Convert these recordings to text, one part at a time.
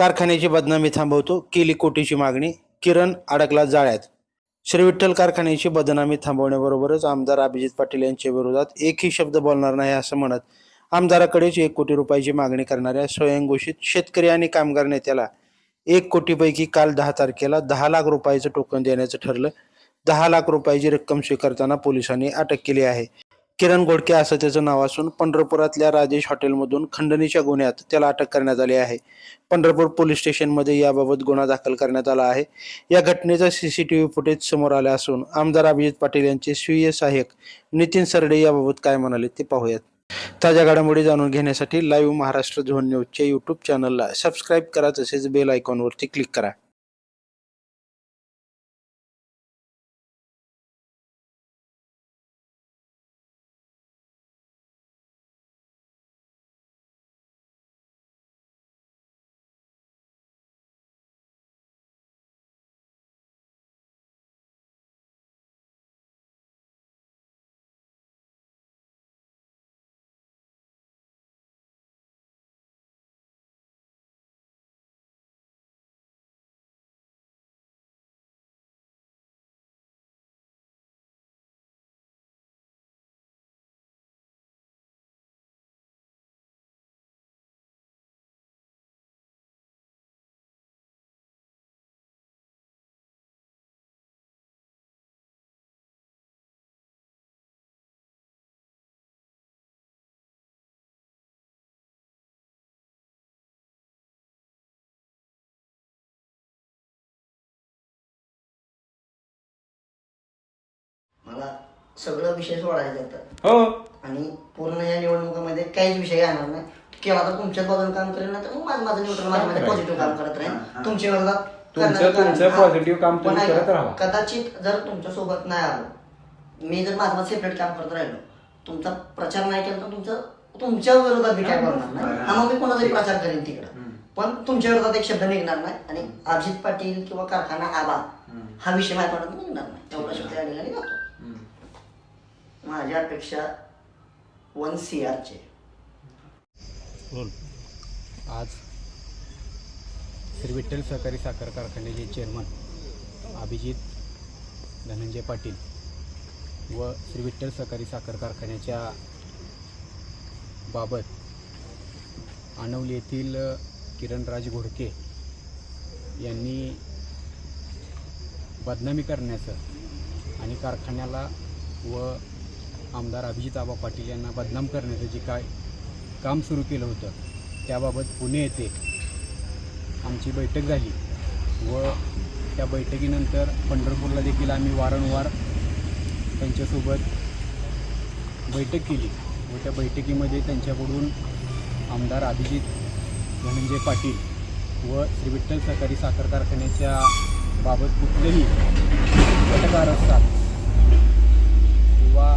कारखान्याची बदनामी थांबवतो केली कोटीची मागणी किरण अडकला जाळ्यात. श्री विठ्ठल कारखान्याची बदनामी थांबवण्याबरोबरच आमदार अभिजित पाटील यांच्या विरोधात एकही शब्द बोलणार नाही असं म्हणत आमदाराकडेच एक कोटी रुपयाची मागणी करणाऱ्या स्वयंघोषित शेतकरी आणि कामगार नेत्याला एक कोटीपैकी काल दहा तारखेला दहा लाख रुपयाचं टोकन देण्याचं ठरलं. दहा लाख रुपयाची रक्कम स्वीकारताना पोलिसांनी अटक केली आहे. किरण गोडके असं त्याचं नाव असून पंढरपुरातल्या राजेश हॉटेलमधून खंडणीच्या गुन्ह्यात त्याला अटक करण्यात आली आहे. पंढरपूर पोलीस स्टेशनमध्ये याबाबत गुन्हा दाखल करण्यात आला आहे. या घटनेचा सीसीटीव्ही फुटेज समोर आले असून आमदार अभिजित पाटील यांचे स्वीय सहाय्यक नितीन सरडे याबाबत काय म्हणाले ते पाहूयात. ताज्या घडामोडी जाणून घेण्यासाठी लाईव्ह महाराष्ट्र झोन न्यूजच्या यूट्यूब चॅनलला सबस्क्राईब करा तसेच बेल आयकॉनवरती क्लिक करा. मला सगळं विषय सोडायचे आहेत हो. आणि पूर्ण या निवडणुकीमध्ये काहीच विषय येणार नाही. किंवा आता तुमच्याच बाजून काम करेल ना तर मग माझं माझं न्यूट्रल माझ्या माझ्या पॉझिटिव्ह काम करत राहील तुमच्या विरोधात तुमचं- तुमचं हा. positive काम पण तुम्ही ऐका, करत राहा. कदाचित जर तुमच्यासोबत नाही आलो मी जर माझं सेपरेट काम करत राहिलो तुमचा प्रचार नाही केला तर तुमचं तुमच्या विरोधात मी काय बोलणार नाही. हा. मग मी कोणाचाही प्रचार करेन तिकडं. पण तुमच्या विरोधात एक शब्द निघणार नाही. आणि अजित पाटील किंवा कारखाना आबा हा विषय माझ्या निघणार नाही. एवढा शब्द या ठिकाणी जातो. माझ्या अपेक्षा वन सी आरचे आज श्री विठ्ठल सहकारी साखर कारखान्याचे चेअरमन अभिजित धनंजय पाटील व श्री विठ्ठल सहकारी साखर कारखान्याच्या बाबत आणवली येथील किरणराज घोडके यांनी बदनामी करण्याचं आणि कारखान्याला व आमदार अभिजित आबा पाटील यांना बदनाम करण्याचं जे काय काम सुरू केलं होतं त्याबाबत पुणे येथे आमची बैठक झाली व त्या बैठकीनंतर पंढरपूरला देखील आम्ही वारंवार त्यांच्यासोबत बैठक केली व त्या बैठकीमध्ये त्यांच्याकडून आमदार अभिजित धनंजय पाटील व श्री विठ्ठल सहकारी साखर कारखान्याच्या बाबत कुठलेही घटकार असतात किंवा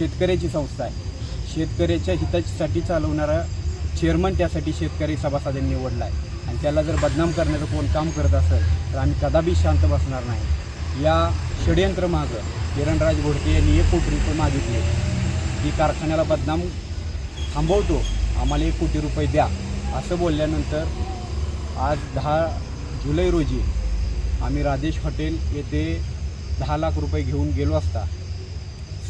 शेतकऱ्याची संस्था आहे. शेतकऱ्याच्या हितासाठी चालवणारा चेअरमन त्यासाठी शेतकरी सभासदांनी निवडला आहे. आणि त्याला जर बदनाम करण्याचं कोण काम करत असेल तर आम्ही कदापि शांत बसणार नाही. या षडयंत्र मागं किरणराज घोडके यांनी एक कोटी रुपये मागितले. की कारखान्याला बदनाम थांबवतो. आम्हाला एक कोटी रुपये द्या. असं बोलल्यानंतर आज दहा जुलै रोजी आम्ही राजेश हॉटेल येथे दहा लाख रुपये घेऊन गेलो असता.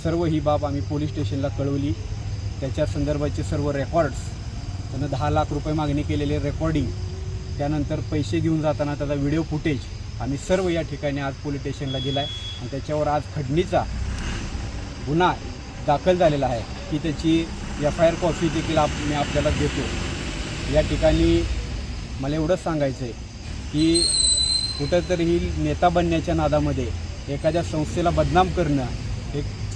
सर्व ही बाब आम्ही पोलीस स्टेशनला कळवली. त्याच्या संदर्भाचे सर्व रेकॉर्ड्स त्यानं दहा लाख रुपये मागणी केलेले रेकॉर्डिंग त्यानंतर पैसे घेऊन जाताना त्याचा व्हिडिओ फुटेज आम्ही सर्व या ठिकाणी आज पोलीस स्टेशनला दिला आहे आणि त्याच्यावर आज खडणीचा गुन्हा दाखल झालेला आहे की त्याची एफ आय आर कॉपी देखील आप मी आपल्याला देतो. या ठिकाणी मला एवढंच सांगायचं आहे की कुठंतरी नेता बनण्याच्या नादामध्ये एखाद्या संस्थेला बदनाम करणं हे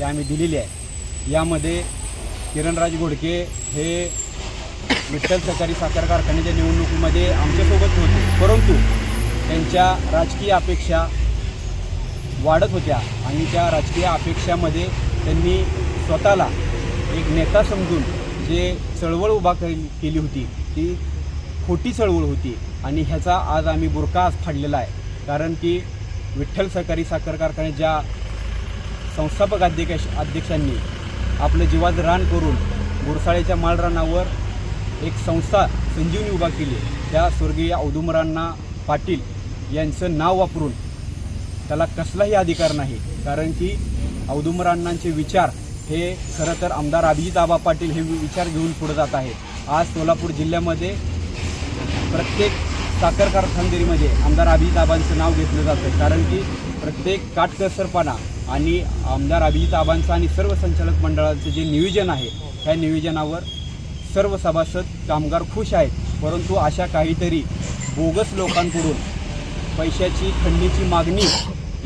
ते आम्ही दिलेली आहे. यामध्ये किरणराज घोडके हे विठ्ठल सहकारी साखर कारखान्याच्या निवडणुकीमध्ये आमच्यासोबत होते. परंतु त्यांच्या राजकीय अपेक्षा वाढत होत्या आणि त्या राजकीय अपेक्षामध्ये त्यांनी स्वतःला एक नेता समजून जे चळवळ उभा केली होती ती खोटी चळवळ होती आणि ह्याचा आज आम्ही बुरका आज फाडलेला आहे. कारण की विठ्ठल सहकारी साखर कारखान्याच्या संस्थापक अध्यक्ष अध्यक्षांनी आपलं जीवाचं रान करून गुरसाळेच्या माळरानावर एक संस्था संजीवनी उभा केली. त्या स्वर्गीय औदुमरांना पाटील यांचं नाव वापरून त्याला कसलाही अधिकार नाही. कारण की औदुंबरांनांचे विचार हे खरं तर आमदार अभिजित आबा पाटील हे विचार घेऊन पुढे जात आहेत. आज सोलापूर जिल्ह्यामध्ये प्रत्येक साखर कारखानदारीमध्ये आमदार अभिजित आबांचं नाव घेतलं जातं कारण की प्रत्येक काटकसरपणा आणि आमदार अभिजित आबांचं आणि सर्व संचालक मंडळाचं जे नियोजन आहे ह्या नियोजनावर सर्व सभासद कामगार खुश आहेत. परंतु अशा काहीतरी बोगस लोकांकडून पैशाची खंडीची मागणी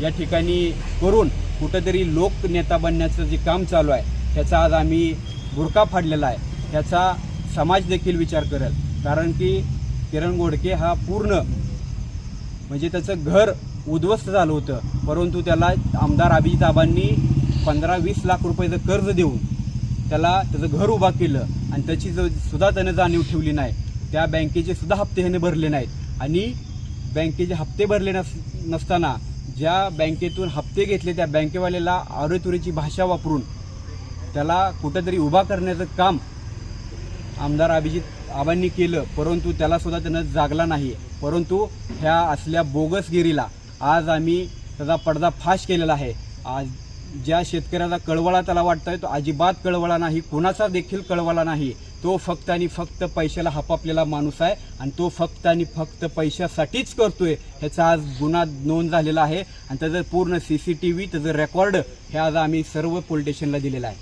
या ठिकाणी करून कुठंतरी लोकनेता बनण्याचं जे काम चालू आहे त्याचा आज आम्ही बुरका फाडलेला आहे. त्याचा समाज देखील विचार करेल. कारण की किरण गोडके हा पूर्ण म्हणजे त्याचं घर उद्ध्वस्त झालं होतं. परंतु त्याला आमदार अभिजित आबांनी पंधरा वीस लाख रुपयाचं कर्ज देऊन त्याला त्याचं घर उभा केलं आणि त्याची जो सुद्धा त्यानं जाणीव ठेवली नाही. त्या बँकेचे सुद्धा हप्ते ह्याने भरले नाहीत. आणि बँकेचे हप्ते भरले नस नसताना ज्या बँकेतून हप्ते घेतले त्या बँकेवाल्याला आरोतुरीची भाषा वापरून त्याला कुठंतरी उभा करण्याचं काम आमदार अभिजित आबांनी केलं. परंतु त्यालासुद्धा त्यानं जागला नाही. परंतु ह्या असल्या बोगसगिरीला आज आम्ही त्याचा पडदा फाश केलेला आहे. आज ज्या शेतकऱ्याचा कळवळा त्याला वाटतोय तो अजिबात कळवळा नाही कोणाचा देखील कळवळा नाही. तो फक्त आणि फक्त पैशाला हपापलेला माणूस आहे आणि तो फक्त आणि फक्त पैशासाठीच करतोय. ह्याचा आज गुन्हा नोंद झालेला आहे आणि त्याचं पूर्ण सी सी टी व्ही त्याचं रेकॉर्ड हे आज आम्ही सर्व पोलीस स्टेशनला दिलेलं आहे.